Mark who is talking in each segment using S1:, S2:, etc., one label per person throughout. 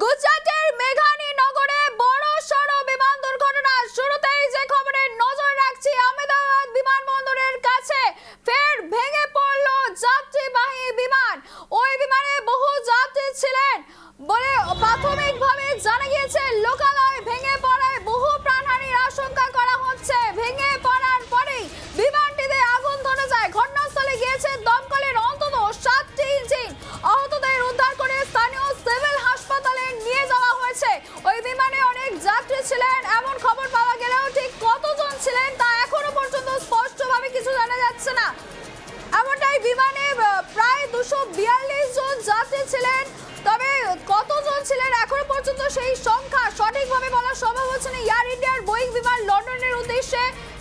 S1: গুজরাটের মেঘানি নগরে বড় সড় বিমান দুর্ঘটনা শুরুতেই যে খবরের নজর রাখছি, আহমেদাবাদ বিমানবন্দরের কাছে ফের ভেঙে পড়ল যাত্রীবাহী বিমান। ওই বিমানে বহু যাত্রী ছিলেন বলে প্রাথমিকভাবে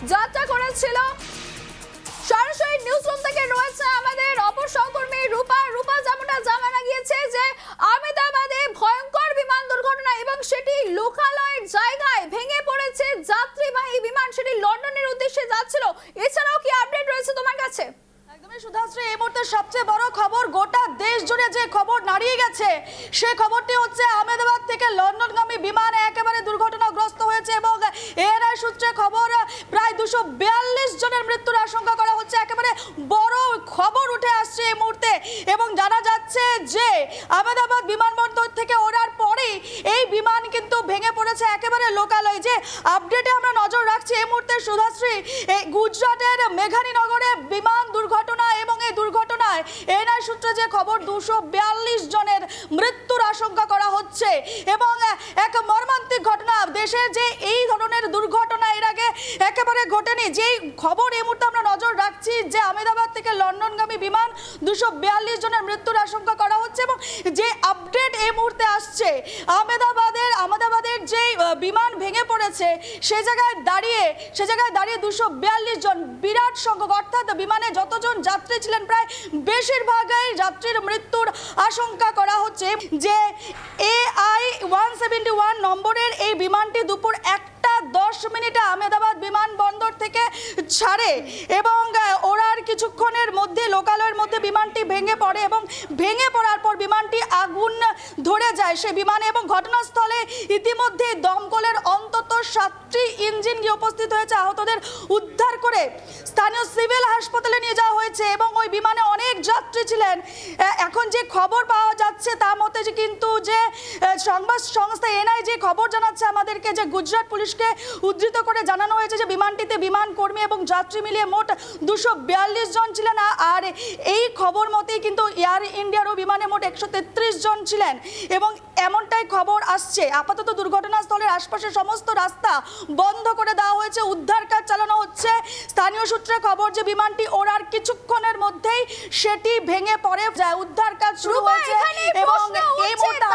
S1: যাত্রা করেছিল। সরাসরি নিউজ রুম থেকে রয়েছে আমাদের অপর সহকর্মী রূপা। রূপা, যেমনটা জানানো গিয়েছে যে আহমেদাবাদে ভয়ঙ্কর বিমান দুর্ঘটনা এবং সেটি লোকালয়ের জায়গায় ভেঙে পড়েছে যাত্রীবাহী বিমান। সেটি লন্ডনের উদ্দেশ্যে যাচ্ছিল এছাড়াও কি আপডেট রয়েছে তোমার কাছে
S2: একদমই সুধাশ্রী এই মুহূর্তে সবচেয়ে বড় খবর গোটা দেশ জুড়ে যে খবর নাড়িয়ে গেছে সেই খবরটি হচ্ছে আহমেদাবাদ থেকে লন্ডনগামী বিমান একেবারে দুর্ঘটনাগ্রস্ত হয়েছে এবং এএনআই সূত্রে খবর, প্রায় দুশো বিয়াল্লিশ জনের মৃত্যুর আশঙ্কা করা হচ্ছে। একেবারে বড় খবর উঠে আসছে এই মুহূর্তে এবং জানা যাচ্ছে যে আহমেদাবাদ বিমানবন্দর থেকে ওড়ার পরেই এই বিমান কিন্তু ভেঙে পড়েছে। একেবারে লোকালয় যে আপডেটে আমরা নজর রাখছি এই মুহূর্তে সুধাশ্রী গুজরাটের মেঘানী নগরে বিমান দুর্ঘটনা এবং এই দুর্ঘটনায় এনআই সূত্রে যে খবর, দুশো জনের মৃত্যুর আশঙ্কা করা হচ্ছে। এবং এক মর্মান্তিক ঘটনা, দেশে যে এই ধরনের দুর্ঘটনা এর আগে একেবারে ঘটেনি, যেই খবর এই মুহূর্তে আমরা নজর রাখছি যে আহমেদাবাদ থেকে লন্ডনগামী বিমান দুশো জনের মৃত্যুর আশঙ্কা করা হচ্ছে এবং যে আপডেট এই মুহূর্তে আসছে আহমেদাবাদের আহমেদাবাদের যে বিমান ভেঙে পড়েছে, সে জায়গায় দাঁড়িয়ে, সে জায়গায় দাঁড়িয়ে দুশো জন বিরাট সংখ্যক, অর্থাৎ বিমানে যতজন যাত্রী ছিলেন, প্রায় বেশিরভাগই যাত্রীর মৃত্যুর আশঙ্কা করা হচ্ছে যে A I one seventy one নম্বরের এই বিমানটি দুপুর একটা দশ মিনিটে আহমেদাবাদ বিমানবন্দর থেকে ছাড়ে এবং ওড়ার কিছুক্ষণের মধ্যে লোকালয়ের মধ্যে বিমানটি ভেঙে পড়ে এবং ভেঙে পড়ার পর বিমানটি আগুন ধরে যায় সে বিমানে এবং ঘটনাস্থলে ইতিমধ্যে দমকলের অন্তত সাতটি ইঞ্জিন গিয়ে উপস্থিত হয়েছে, আহতদের উদ্ধার করে স্থানীয় সিভিল হাসপাতালে নিয়ে যাওয়া হয়েছে এবং ওই বিমানে অনেক যাত্রী ছিলেন। এখন যে খবর পাওয়া যাচ্ছে তার মতে যে কিন্তু যে সংবাদ সংস্থা এনআই যে খবর জানাচ্ছে আমাদেরকে যে গুজরাট পুলিশকে উদ্ধৃত করে জানানো হয়েছে যে বিমানটিতে বিমান কর্মী এবং যাত্রী মিলিয়ে মোট দুশো জন ছিলেন। আর এই খবর মতেই কিন্তু এয়ার ইন্ডিয়ারও বিমানে মোট একশো তেত্রিশ জন ছিলেন এবং এমনটাই খবর আসছে। আপাতত দুর্ঘটনাস্থলের আশপাশের সমস্ত রাস্তা বন্ধ করে দেওয়া হয়েছে, উদ্ধার কাজ চালানো হচ্ছে। স্থানীয় সূত্রে খবর যে বিমানটি ওড়ার কিছুক্ষণের মধ্যেই সেটি ভেঙে পড়ে যায় উদ্ধার কাজ শুরু হয়েছে এবং এই মুহূর্তে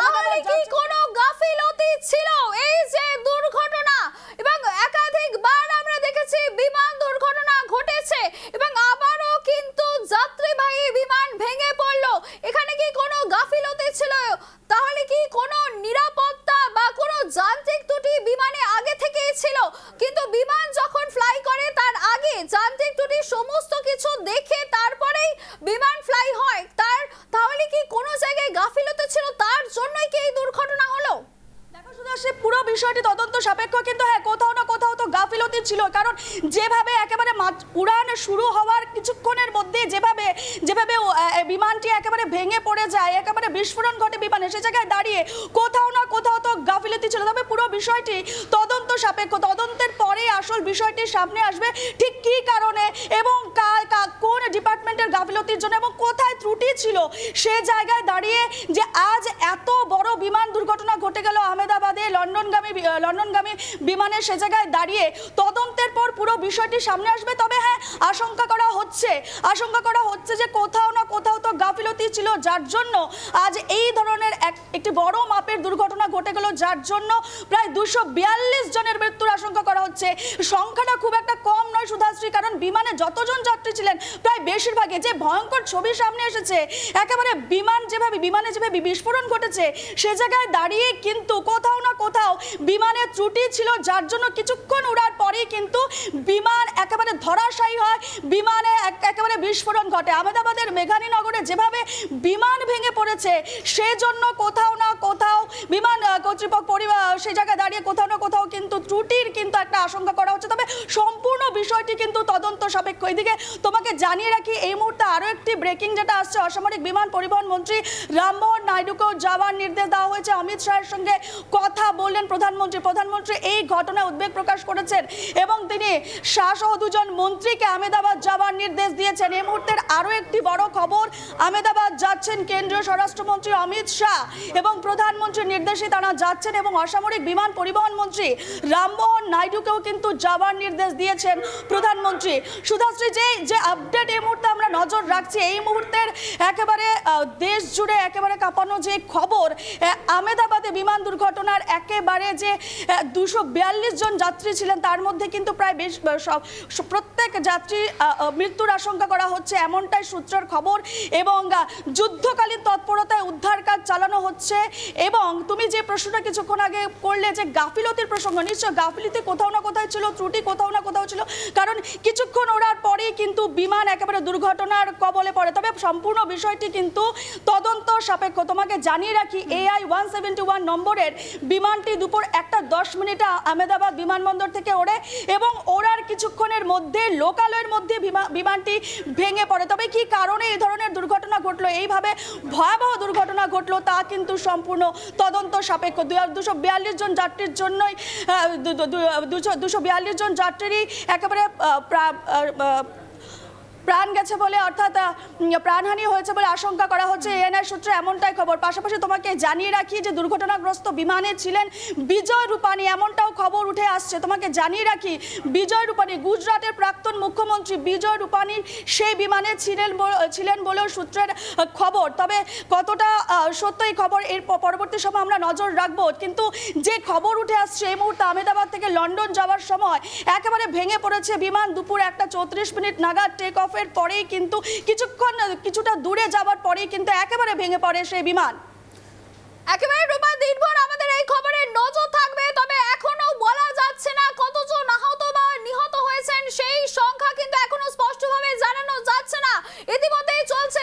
S1: কি কোনো গাফিলতি ছিল? এই যে দুর্ঘটনা এবং একাধিকবার আমরা দেখেছি বিমান দুর্ঘটনা ঘটেছে এবং আবারও কিন্তু যাত্রীবাহী বিমান ভেঙে পড়ল এখানে কি কোনো গাফিলতি ছিল তাহলে কি কোনো নিরাপত্তা বা কোনো যান্ত্রিক ত্রুটি বিমানে আগে থেকেই ছিল কিন্তু বিমান যখন ফ্লাই করে তার আগে ত্রুটি সমস্ত কিছু দেখে তারপরেই বিমান ফ্লাই হয়। তার, তাহলে কি কোনো জায়গায় গাফিলতি ছিল? তার জন্যই কি এই দুর্ঘটনা হলো?
S2: পুরো বিষয়টি তদন্ত সাপেক্ষ, কিন্তু হ্যাঁ কোথাও না কোথাও তো গাফিলতি ছিল। কারণ যেভাবে একেবারে উড়ান শুরু হওয়ার কিছুক্ষণের মধ্যে যেভাবে যেভাবে বিমানটি একেবারে ভেঙে পড়ে যায়, একেবারে বিস্ফোরণ ঘটে বিমানে, সে জায়গায় দাঁড়িয়ে কোথাও না কোথাও তো গাফিলতি ছিল। তবে পুরো বিষয়টি তদন্ত সাপেক্ষ, তদন্তের পরে আসল বিষয়টি সামনে আসবে। ঠিক কী কারণে এবং কোন ডিপার্টমেন্টের গাফিলতির জন্য এবং কোথায় ত্রুটি ছিল সে জায়গায় দাঁড়িয়ে যে আজ এত বড় বিমান দুর্ঘটনা ঘটে গেল আহমেদাবাদে, লন্ডনগামী লন্ডনগামী বিমানে সে জায়গায় দাঁড়িয়ে তদন্তের পর পুরো বিষয়টি সামনে আসবে। তবে হ্যাঁ আশঙ্কা করা হচ্ছে, আশঙ্কা করা হচ্ছে যে কোথাও না কোথাও তো গাফিলতি ছিল। যার জন্য আজ এই ধরনের একটি বড় মাপের দুর্ঘটনা ঘটে গেল। যার জন্য প্রায় দুশো জনের মৃত্যুর আশঙ্কা করা হচ্ছে। সংখ্যাটা খুব একটা কম নয় সুধাশ্রী, কারণ বিমানে যতজন যাত্রী ছিলেন, প্রায় বেশিরভাগই যে ভয়ঙ্কর ছবি সামনে এসেছে, একেবারে বিমান যেভাবে, বিমানে যেভাবে বিস্ফোরণ ঘটেছে, সে জায়গায় দাঁড়িয়ে কিন্তু কোথাও না কোথাও বিমানে ত্রুটি ছিল, যার জন্য কিছুক্ষণ উড়ার পরেই কিন্তু বিমান একেবারে ধরাশায়ী হয়, বিমানে এক- একেবারে বিস্ফোরণ ঘটে। আহমেদাবাদের মেঘানী নগরে যেভাবে বিমান ভেঙে পড়েছে, সেজন্য কোথাও না কোথাও বিমান কর্তৃপক্ষ পরিবার, সে জায়গায় দাঁড়িয়ে কোথাও না কোথাও কিন্তু ত্রুটির কিন্তু একটা আশঙ্কা করা হচ্ছে। তবে সম্পূর্ণ বিষয়টি কিন্তু তদন্ত সাপেক্ষ। এদিকে তোমাকে জানিয়ে রাখি, এই মুহূর্তে আরও একটি ব্রেকিং যেটা আসছে, অসামরিক বিমান পরিবহন মন্ত্রী রামমোহন নাইডুকেও যাওয়ার নির্দেশ দেওয়া হয়েছে। অমিত শাহের সঙ্গে কথা বললেন প্রধানমন্ত্রী। প্রধানমন্ত্রী এই ঘটনায় উদ্বেগ প্রকাশ করেছেন এবং তিনি শাহ সহ দুজন মন্ত্রীকে আহমেদাবাদ যাওয়ার নির্দেশ দিয়েছেন। এই মুহূর্তের আরও একটি বড় খবর, আহমেদাবাদ যাচ্ছেন কেন্দ্রীয় স্বরাষ্ট্রমন্ত্রী অমিত শাহ এবং প্রধানমন্ত্রীর নির্দেশে তারা যাচ্ছেন এবং অসামরিক বিমান পরিবহন মন্ত্রী রামমোহন নাইডুকেও কিন্তু যাওয়ার নির্দেশ দিয়েছেন প্রধানমন্ত্রী। সুধাশ্রী যে যে আপডেট এই মুহূর্তে আমরা নজর রাখছি এই মুহূর্তের একেবারে দেশ জুড়ে একেবারে কাঁপানো যে খবর আহ, আহমেদাবাদে বিমান দুর্ঘটনার একেবারে যে দুশো জন যাত্রী ছিলেন তার মধ্যে কিন্তু প্রায় বেশ সব প্রত্যেক যাত্রী মৃত্যুর আশঙ্কা করা হচ্ছে এমনটাই সূত্রের খবর এবং যুদ্ধকালীন তৎপরতায় উদ্ধার কাজ চালানো হচ্ছে এবং তুমি যে প্রশ্নটা কিছুক্ষণ আগে করলে যে গাফিলতির প্রসঙ্গ নিশ্চয় গাফিলতি কোথাও না কোথাও ছিল, ত্রুটি কোথাও না কোথাও ছিল, কারণ কিছুক্ষণ ওড়ার পরেই কিন্তু বিমান একেবারে দুর্ঘটনার কবলে পড়ে। তবে সম্পূর্ণ বিষয়টি কিন্তু তদন্ত সাপেক্ষ। তোমাকে জানিয়ে রাখি এআই ওয়ান সেভেন্টি ওয়ান নম্বরের বিমানটি দুপুর একটা দশ মিনিটে আহমেদাবাদ বিমানবন্দর থেকে ওড়ে এবং ওড়ার কিছুক্ষণের মধ্যে লোকালয়ের মধ্যে বিমা- বিমানটি ভেঙে পড়ে। তবে কি কারণে এই ধরনের দুর্ঘটনা ঘটলো, এইভাবে ভয়াবহ দুর্ঘটনা ঘটলো, তা কিন্তু সম্পূর্ণ তদন্ত সাপেক্ষ। দুশো বিয়াল্লিশ জন যাত্রীর জন্যই দুশো দুশো জন যাত্রীরই একেবারে প্রাণ গেছে বলে অর্থাৎ প্রাণহানি হয়েছে বলে আশঙ্কা করা হচ্ছে এএনআই সূত্রে এমনটাই খবর। পাশাপাশি তোমাকে জানিয়ে রাখি যে দুর্ঘটনাগ্রস্ত বিমানে ছিলেন বিজয় রূপানী এমনটাও খবর উঠে আসছে। তোমাকে জানিয়ে রাখি বিজয় রূপানি গুজরাটের প্রাক্তন মুখ্যমন্ত্রী বিজয় রূপানী সেই বিমানে ছিলেন ছিলেন বলেও সূত্রের খবর। তবে কতটা আহ, সত্য এই খবর এর পরবর্তী সময় আমরা নজর রাখব। কিন্তু যে খবর উঠে আসছে এই মুহূর্তে আহমেদাবাদ থেকে লন্ডন যাওয়ার সময় একেবারে ভেঙে পড়েছে বিমান। দুপুর একটা চৌত্রিশ মিনিট নাগাদ টেক অফের পরেই কিন্তু কিছুক্ষণ, কিছুটা দূরে যাবার পরেই কিন্তু একেবারে ভেঙে পড়ে সেই বিমান।
S1: একেবারে রূপা দিনভর আমাদের এই খবরে নজর থাকবে, তবে এখনও বলা যাচ্ছে না কতজন আহত বা নিহত হয়েছেন। সেই সংখ্যা কিন্তু এখনও স্পষ্টভাবে জানানো যাচ্ছে না। ইতিমধ্যেই চলছে